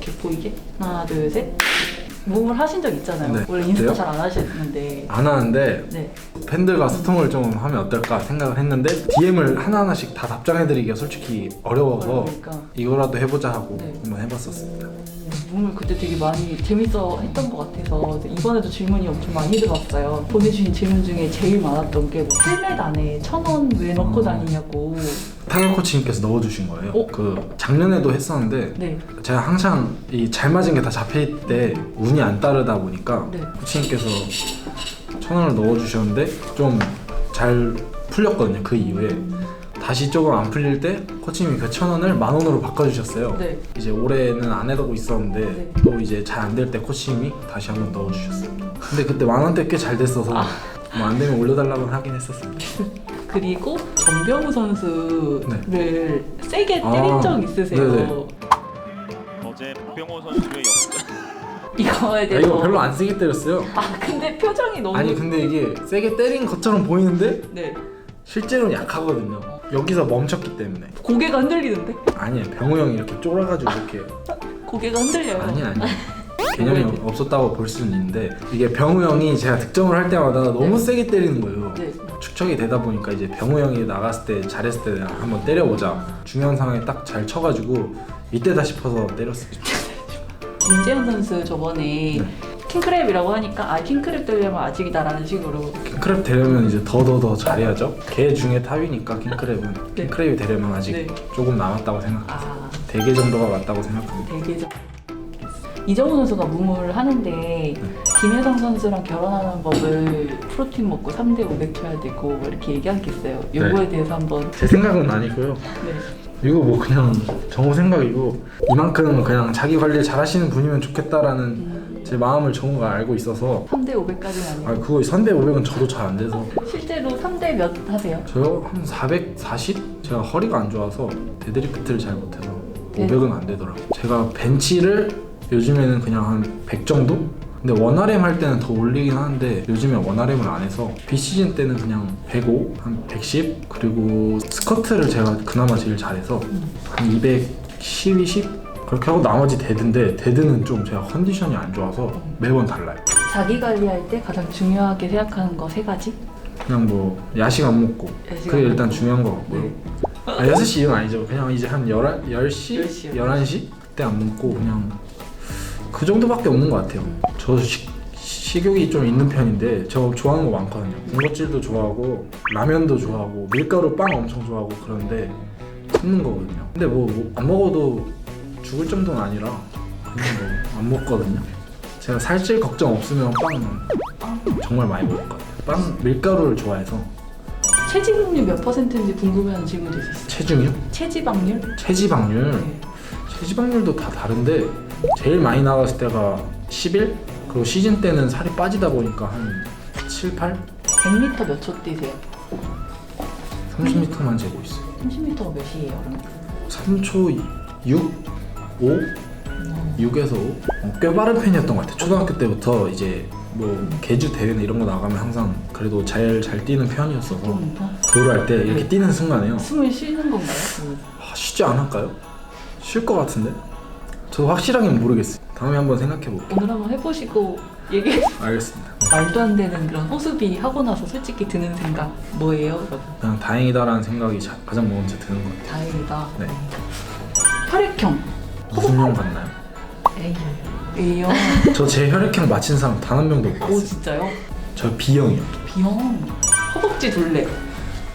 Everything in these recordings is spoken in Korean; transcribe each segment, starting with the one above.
이렇게 보이게 하나 둘셋 몸을 하신 적 있잖아요. 네. 원래 인스타? 잘 안 하시는데 안 하는데 네. 팬들과 소통을 좀 하면 어떨까 생각을 했는데 DM을 하나하나씩 다 답장해드리기가 솔직히 어려워서 그러니까 이거라도 해보자 하고 네. 한번 해봤었습니다. 몸을 그때 되게 많이 재밌어 했던 것 같아서 이번에도 질문이 엄청 많이 들어왔어요. 보내주신 질문 중에 제일 많았던 게뭐 헬멧 안에 천 원 왜 넣고 음. 다니냐고. 타격 코치님께서 넣어주신 거예요. 어? 그 작년에도 했었는데 네. 제가 항상 이 잘 맞은 게 다 잡힐 때 운이 안 따르다 보니까 네. 코치님께서 천 원을 넣어주셨는데 좀 잘 풀렸거든요. 그 이후에 다시 조금 안 풀릴 때 코치님이 그 천 원을 만 원으로 바꿔주셨어요. 네. 이제 올해는 안 해두고 있었는데 네. 또 이제 잘 안 될 때 코치님이 다시 한 번 넣어주셨어요. 근데 그때 만 원대 꽤 잘 됐어서 아. 뭐안 되면 올려달라고 하긴 했었습니다. 그리고 전병우 선수를 세게 아, 때린 적 있으세요? 네네. 어제 박병호 선수의 역 이거에 아, 대해서 이거 별로 안 세게 때렸어요. 아 근데 표정이 너무 아니 근데 이게 세게 때린 것처럼 보이는데 네 실제로는 약하거든요. 여기서 멈췄기 때문에. 고개가 흔들리는데 아니에요. 병우 형이 이렇게 쫄아가지고 이렇게 고개가 흔들려요. 아니 아니. 개념이 네. 없었다고 볼 수는 있는데 이게 병우 형이 제가 득점을 할 때마다 너무 네. 세게 때리는 거예요. 네. 축척이 되다 보니까 이제 병우 형이 나갔을 때 잘했을 때 한번 때려보자. 중요한 상황에 딱 잘 쳐가지고 이때다 싶어서 때렸어요. 김재현 선수 저번에 네. 킹크랩이라고 하니까 아 킹크랩 되려면 아직이다라는 식으로 킹크랩 되려면 이제 더 더 더 잘해야죠. 개 중에 탑이니까 킹크랩은 네. 킹크랩이 되려면 아직 네. 조금 남았다고 생각해요. 아 대개 정도가 맞다고 생각합니다. 되게 이정우 선수가 무무를 하는데 김혜성 선수랑 결혼하는 법을 프로틴 먹고 3대 500 쳐야 되고 뭐 이렇게 얘기하겠어요. 요거에 대해서 한번 제 생각은 아니고요. 네. 이거 뭐 그냥 정우 생각이고 이만큼 그냥 자기 관리 잘 하시는 분이면 좋겠다라는 음, 제 마음을 정우가 알고 있어서 3대 500까지는 아니고 아 그거 3대 500은 저도 잘 안 돼서 실제로 3대 몇 하세요? 저요 한 440? 제가 허리가 안 좋아서 데드리프트를 잘 못해서 네. 500은 안 되더라고요 제가 벤치를 요즘에는 그냥 한 100 정도? 근데 원RM 할 때는 더 올리긴 하는데 요즘에 원RM을 안 해서 비시즌 때는 그냥 105, 한 110 그리고 스쿼트를 제가 그나마 제일 잘해서 한 210, 20 그렇게 하고 나머지 데드인데 데드는 좀 제가 컨디션이 안 좋아서 매번 달라요 자기 관리할 때 가장 중요하게 생각하는 거 세 가지? 그냥 뭐 야식 안 먹고 야식 그게 안 일단 먹고. 중요한 거 같고요 네. 아, 6시 이건 아니죠 그냥 이제 한 11, 10시? 10시, 11시? 그때 안 먹고 그냥 그 정도밖에 없는 것 같아요 저 식, 식욕이 좀 있는 편인데 저 좋아하는 거 많거든요 군것질도 좋아하고 라면도 좋아하고 밀가루 빵 엄청 좋아하고 그런데 참는 거거든요 근데 뭐 안 먹어도 죽을 정도는 아니라 그냥 뭐안 먹거든요 제가 살찔 걱정 없으면 빵은 정말 많이 먹을 것 같아요 빵 밀가루를 좋아해서 체지방률 몇 퍼센트인지 궁금해하는 질문도 있었어요. 체중이요? 체지방률? 체지방률 네. 체지방률도 다 다른데 제일 많이 나갔을 때가 11? 그리고 시즌 때는 살이 빠지다 보니까 한 7, 8? 100m 몇 초 뛰세요? 30m만 재고 있어요 30m가 몇이에요, 그럼? 3초 6? 5? 6에서 5? 어, 꽤 빠른 편이었던 것 같아요 초등학교 때부터 이제 뭐 개주 대회나 이런 거 나가면 항상 그래도 잘, 잘 뛰는 편이었어서 좀 도를 할때 이렇게 네. 뛰는 순간에요 숨을 쉬는 건가요? 그 아, 쉬지 않을까요? 쉴 것 같은데? 저도 확실하게는 모르겠어요 다음에 한번 생각해 볼게요 오늘 한번 해보시고 얘기 알겠습니다 말도 안 되는 그런 호수비 하고 나서 솔직히 드는 생각 뭐예요? 여러분? 그냥 다행이다라는 생각이 자- 가장 먼저 드는 것 같아요. 다행이다. 네. 혈액형. 무슨 형 같나요? 에이. A형. 저제 혈액형 맞힌 사람 단 한 명도 못 오 봤어요. 진짜요? 저 B형이요. B형. 허벅지 둘레.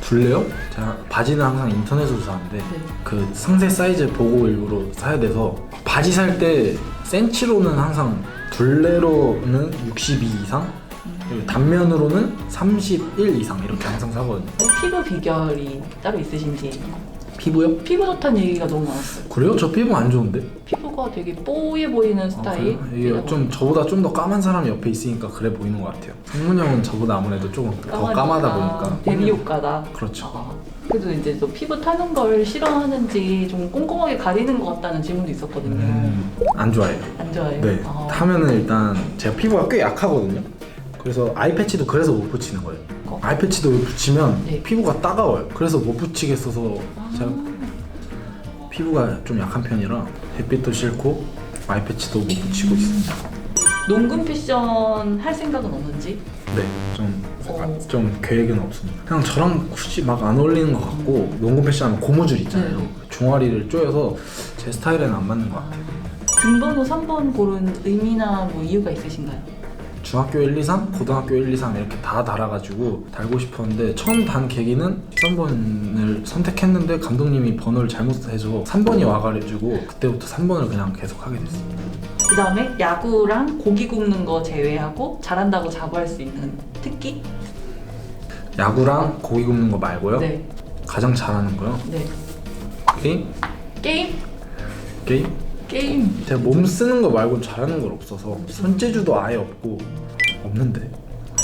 둘레요? 제가 바지는 항상 인터넷으로 사는데 네. 그 상세 사이즈 보고 일부러 사야 돼서 바지 살 때 센치로는 항상 둘레로는 62 이상 그리고 단면으로는 31 이상 이렇게 항상 사거든요. 피부 비결이 따로 있으신지. 피부요? 피부 좋다는 얘기가 너무 많았어요. 그래요? 저 피부 안 좋은데? 피부가 되게 뽀얘 보이는 아, 스타일. 그래요? 이게 좀 저보다 좀 더 까만 사람이 옆에 있으니까 그래 보이는 것 같아요. 성문 형은 저보다 아무래도 조금 더 까마다 보니까 데뷔 효과다. 그렇죠. 아, 그래도 이제 또 피부 타는 걸 싫어하는지 좀 꼼꼼하게 가리는 것 같다는 질문도 있었거든요. 음, 안 좋아해요. 안 좋아해요? 네. 아. 타면은 일단 제가 피부가 꽤 약하거든요. 그래서 아이 패치도 그래서 못 붙이는 거예요. 어. 아이패치도 붙이면 네. 피부가 따가워요. 그래서 못 붙이겠어서 아. 제가 피부가 좀 약한 편이라 햇빛도 싫고 아이패치도 못 붙이고 있습니다. 농구 패션 할 생각은 없는지? 네, 좀, 어. 좀 계획은 없습니다. 그냥 저랑 굳이 막 안 어울리는 것 같고 농구 패션 하면 고무줄 있잖아요. 네. 종아리를 조여서 제 스타일에는 안 맞는 것 같아요. 등번호 3번 고른 의미나 뭐 이유가 있으신가요? 중학교 1, 2, 3, 고등학교 1, 2, 3 이렇게 다 달아가지고 달고 싶었는데 처음 단 계기는 3번을 선택했는데 감독님이 번호를 잘못해서 3번이 와가지고 그때부터 3번을 그냥 계속 하게 됐습니다. 그 다음에 야구랑 고기 굽는 거 제외하고 잘한다고 자부할 수 있는 특기? 야구랑 고기 굽는 거 말고요. 네. 가장 잘하는 거요. 네. 게임? 게임? 게임? 게임. 제가 몸 쓰는 거 말고 잘하는 건 없어서 손재주도 아예 없고 없는데.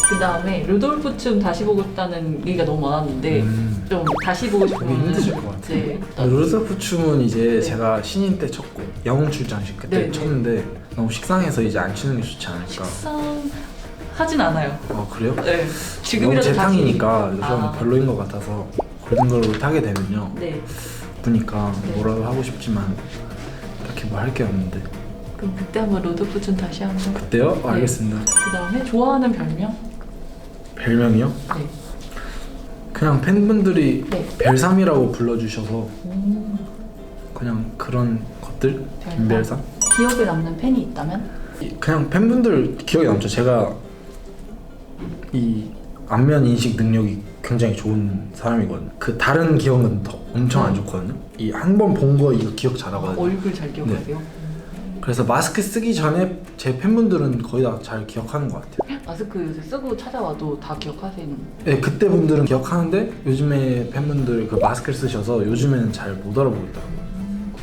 그 다음에 루돌프 춤 다시 보고 싶다는 얘기가 너무 많았는데 음. 좀 다시 보고 싶은 그게 힘드실 것 같아요. 네. 루드프 춤은 이제 네. 제가 신인 때 췄고 영웅 출장식 그때 네, 네. 췄는데 너무 식상해서 이제 안 추는 게 좋지 않을까. 식상 하진 않아요. 아 그래요? 네. 너무 지금이라도 제 다시- 탕이니까 좀 아. 별로인 것 같아서 골든글로브 타게 되면요 네. 보니까 네. 뭐라도 하고 싶지만 딱히 뭐 할 게 없는데 그럼 그때 한번 루돌프 춤 다시 한번. 그때요? 네. 알겠습니다 그 다음에 좋아하는 별명? 별명이요? 네. 그냥 팬분들이 네. 별삼이라고 불러주셔서 음, 그냥 그런 것들 별삼? 김별삼 기억에 남는 팬이 있다면? 이- 그냥 팬분들 기억에 남죠 제가 이 안면 인식 능력이 굉장히 좋은 사람이거든요 그 다른 기억은 더 엄청 안 좋거든요 이 한 번 본 거 이거 기억 잘하거든요 얼굴 잘 기억하세요? 그래서 마스크 쓰기 전에 제 팬분들은 거의 다 잘 기억하는 것 같아요. 마스크 요새 쓰고 찾아와도 다 기억하세요. 네, 그때 분들은 기억하는데 요즘에 팬분들 그 마스크를 쓰셔서 요즘에는 잘 못 알아보겠더라고요.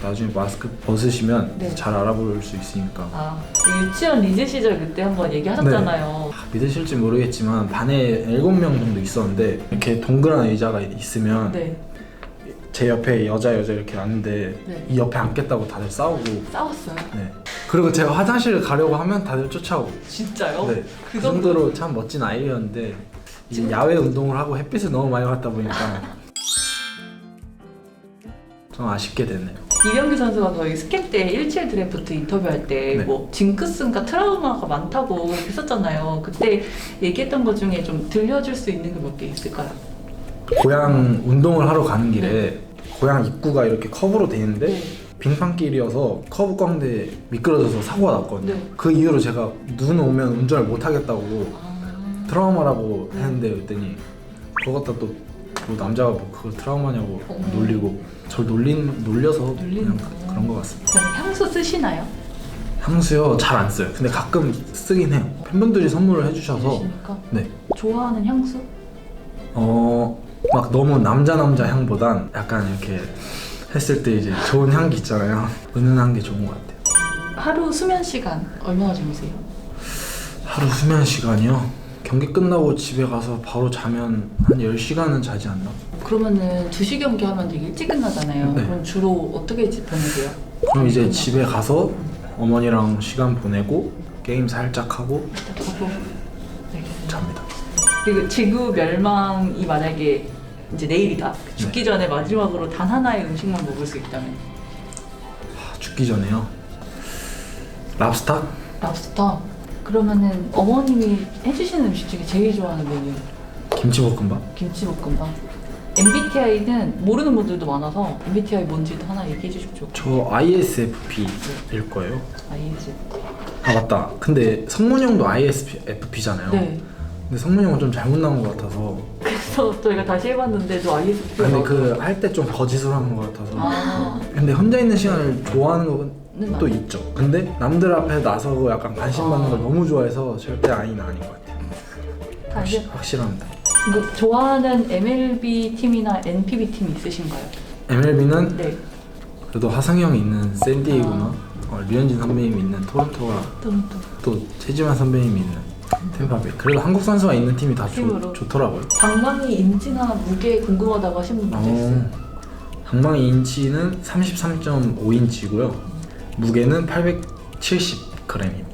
나중에 마스크 벗으시면 네. 잘 알아볼 수 있으니까 아, 그 유치원 리즈 시절 그때 한번 얘기하셨잖아요. 아, 믿으실지 모르겠지만 반에 7명 정도 있었는데 이렇게 동그란 의자가 있으면 네. 제 옆에 여자 여자 이렇게 앉는데 네. 이 옆에 앉겠다고 다들 싸우고 싸웠어요. 네. 그리고 제가 화장실을 가려고 하면 다들 쫓아오고 진짜요? 네. 그그 정도? 정도로 참 멋진 아이였는데 이 지금- 야외 운동을 하고 햇빛을 너무 많이 받다 보니까 좀 아쉽게 됐네요. 이병규 선수가 저희 스캡 때17 드래프트 인터뷰할 때 네. 뭐 징크스인가 트라우마가 많다고 했었잖아요. 그때 얘기했던 것 중에 좀 들려줄 수 있는 게 몇 개 있을까요? 고향 운동을 하러 가는 길에 고향 입구가 이렇게 커브로 돼 있는데 네. 빙판길이어서 커브 꽝대 미끄러져서 사고가 났거든요. 네. 그 이후로 제가 눈 오면 운전을 못 하겠다고 아, 트라우마라고 했는데 그랬더니 그거 갖다 또, 또 남자가 뭐 그걸 트라우마냐고 어머. 놀리고 저를 놀린 놀려서 놀리는 그냥 거. 그런 것 같습니다. 그다음에 향수 쓰시나요? 향수요 잘 안 써요. 근데 가끔 쓰긴 해요. 팬분들이 선물을 해주셔서 쓰시니까 네. 좋아하는 향수? 어, 막 너무 남자 남자 향보단 약간 이렇게 했을 때 이제 좋은 향기 있잖아요. 은은한 게 좋은 것 같아요. 하루 수면 시간 얼마나 주무세요? 하루 수면 시간이요. 경기 끝나고 집에 가서 바로 자면 한 10시간은 자지 않나? 그러면은 2시 경기 하면 되게 일찍 끝나잖아요. 네. 그럼 주로 어떻게 집 보내세요? 그럼 이제 집에 가서 어머니랑 시간 보내고 게임 살짝 하고 네. 잡니다. 그리고 지구 멸망이 만약에 이제 내일이다. 죽기 전에 마지막으로 단 하나의 음식만 먹을 수 있다면 아, 죽기 전에요. 랍스타? 랍스터. 그러면은 어머님이 해주시는 음식 중에 제일 좋아하는 메뉴 김치볶음밥? 김치볶음밥. MBTI는 모르는 분들도 많아서 MBTI 뭔지도 하나 얘기해 주십시오. 저 ISFP일 거예요. IS. 아 맞다. 근데 성문형도 ISFP잖아요. 네. 근데 성문형은 좀 잘못 나온 것 같아서 그래서 저희가 다시 해봤는데도 ISFP. 근데 그 할 때 좀 거짓을 하는 것 같아서 아. 근데 혼자 있는 시간을 좋아하는 네, 건 또 맞아요. 있죠 근데 남들 앞에 나서고 약간 관심 받는 걸 아. 너무 좋아해서 절대 아이는 아닌 것 같아요 다시 확실, 확실합니다 뭐 좋아하는 MLB 팀이나 NPB 팀 있으신가요? MLB는 네. 그래도 하상형이 있는 샌디에이고나 아. 어, 류현진 선배님이 있는 토론토와 토론토. 또 최지만 선배님이 있는 템파베이 그래도 한국 선수가 있는 팀이 다 팀으로. 좋, 좋더라고요 방망이 인지나 무게 궁금하다고 하신 분도 있어요. 어, 방망이 인치는 33.5인치고요. 무게는 870g입니다.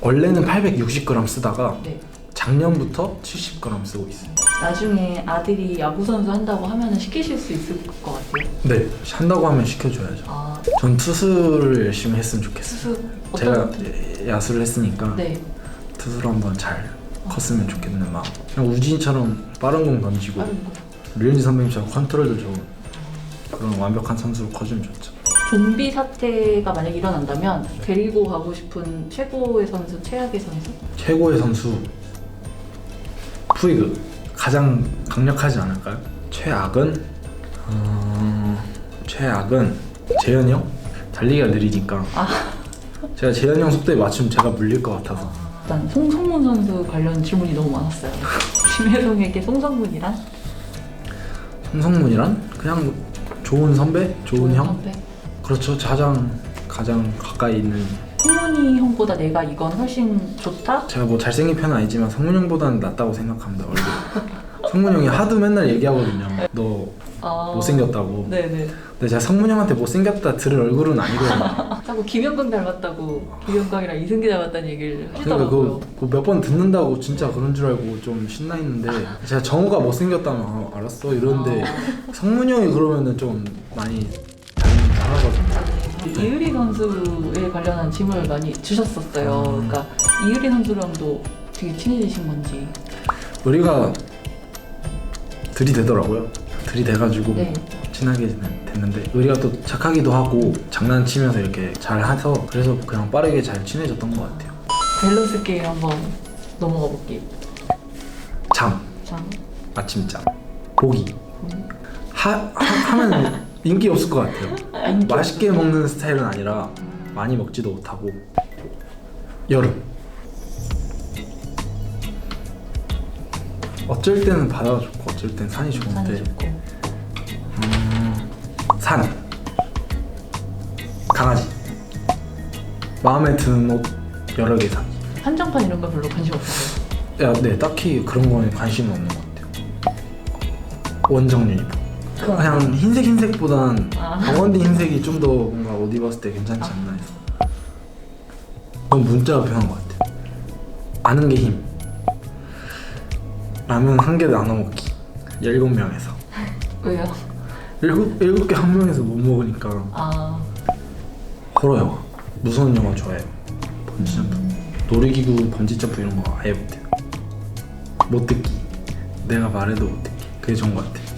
원래는 860g 쓰다가 네. 작년부터 70g 쓰고 있어요. 나중에 아들이 야구 선수 한다고 하면 시키실 수 있을 것 같아요. 네, 한다고 하면 시켜줘야죠. 아 전 투수를 열심히 했으면 좋겠어요. 제가 어떤 야수를 했으니까 네 투수로 한번 잘 컸으면 좋겠는 마음. 그냥 우진처럼 빠른 공 던지고 빠른 거. 류현진 선배님처럼 컨트롤도 좋은 그런 완벽한 선수로 커주면 좋죠. 좀비 사태가 만약 일어난다면 데리고 가고 싶은 최고의 선수, 최악의 선수? 최고의 선수 푸이그 가장 강력하지 않을까요? 최악은 어... 최악은 재현이 형 달리기가 느리니까 제가 재현이 형 속도에 맞추면 제가 물릴 것 같아서 일단 송성문 선수 관련 질문이 너무 많았어요. 김혜성에게 송성문이란? 송성문이란 그냥 좋은 선배, 좋은 형 선배? 그렇죠 가장 가장 가까이 있는 성문이 형보다 내가 이건 훨씬 좋다? 제가 뭐 잘생긴 편은 아니지만 성문 형보다는 낫다고 생각합니다 얼굴 성문 형이 하도 맨날 얘기하거든요 너 아... 못생겼다고 네네. 근데 제가 성문 형한테 못생겼다 들을 얼굴은 아니거든요 자꾸 김영광 닮았다고 김영광이랑 이승기 닮았다는 얘기를 그러니까 하시더라고요. 그몇 번 듣는다고 진짜 그런 줄 알고 좀 신나 있는데 제가 정우가 못생겼다면 아, 알았어 이러는데 아. 성문 형이 그러면은 좀 많이 이유리 선수에 관련한 질문을 많이 주셨었어요. 음. 그러니까 이유리 선수랑도 되게 친해지신 건지. 우리가 들이대더라고요 들이대가지고 네. 친하게 됐는데 우리가 또 착하기도 하고 장난치면서 이렇게 잘 해서 그래서 그냥 빠르게 잘 친해졌던 것 같아요 밸런스 게임 한번 넘어가 볼게요. 잠 자, 아침잠 보기 하, 하, 하면 인기 없을 것 같아요 인기 맛있게 먹는 스타일은 아니라 많이 먹지도 못하고 여름 어쩔 때는 바다가 좋고 어쩔 땐 산이 산이 좋은데 좋고. 음, 산 강아지 마음에 드는 옷 여러 개 사. 한정판 이런 거 별로 관심 없어요. 야, 네 딱히 그런 거에 관심은 없는 것 같아요. 원정 유니폼. 그냥 흰색 흰색보단 아. 버건디 흰색이 좀 더 뭔가 옷 입었을 때 괜찮지 않나 해서. 그건 문자가 편한 것 같아요. 아는 게 힘. 라면 한 개 나눠 먹기. 일곱 명에서. 왜요? 일곱 일곱 개 한 명에서 못 먹으니까 아, 호러 영화. 무서운 영화 좋아해요. 번지 점프. 놀이기구 번지 점프 이런 거 아예 못해요. 못 듣기. 내가 말해도 못 듣기. 그게 좋은 것 같아요.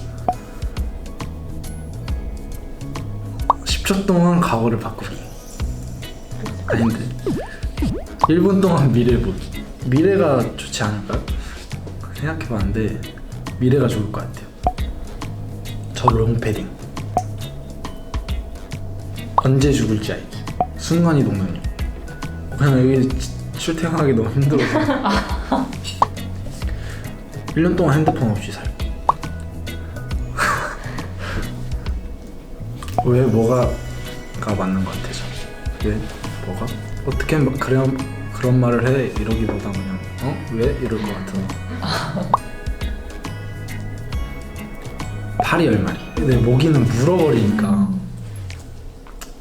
10초 동안 과거를 바꾸기. 아닌데. 1분 동안 미래 보기. 미래가 좋지 않을까요? 생각해봤는데 미래가 좋을 것 같아요. 저 롱패딩. 언제 죽을지 알기. 순간이동 능력. 그냥 여기 치- 출퇴근하기 너무 힘들어서 1년 동안 핸드폰 없이 살 왜 뭐가가 맞는 것 같아서? 왜 뭐가? 어떻게 막 그런 그런 말을 해? 이러기보다 그냥 어? 왜? 이럴 것 같아서. 팔이 열 마리. 내 모기는 물어버리니까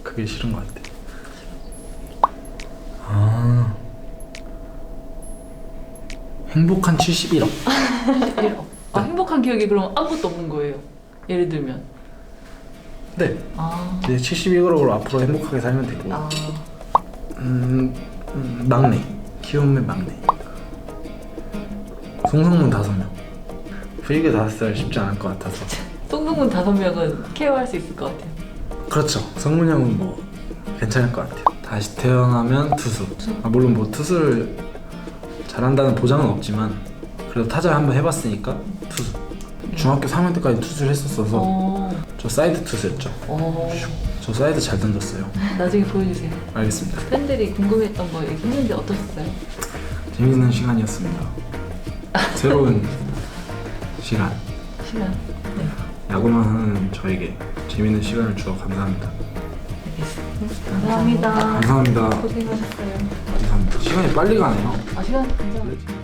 그게 싫은 것 같아. 아. 행복한 71억. 아 행복한 기억이 그럼 아무것도 없는 거예요. 예를 들면. 네. 아, 이제 71억으로 앞으로 행복하게 살면 되고. 아, 음, 음, 막내. 키움의 막내. 송성문 다섯 명. 부익의 다섯 살 쉽지 않을 것 같아서. 송승문 다섯 명은 케어할 수 있을 것 같아요. 그렇죠. 성문 형은 뭐 괜찮을 것 같아요. 다시 태어나면 투수. 아, 물론 뭐 투수를 잘한다는 보장은 없지만 그래도 타자 한번 해봤으니까 투수. 중학교 3학년 때까지 투수를 했었어서 어, 저 사이드 투수였죠 어, 저 사이드 잘 던졌어요 나중에 보여주세요. 알겠습니다 팬들이 궁금했던 거 얘기했는데 어떠셨어요? 재밌는 시간이었습니다 새로운 시간 시간. 네, 야구만 하는 저에게 재밌는 시간을 주어 감사합니다. 알겠습니다. 감사합니다. 감사합니다. 고생하셨어요. 감사합니다. 시간이 빨리 가네요. 아 시간 감사합니다.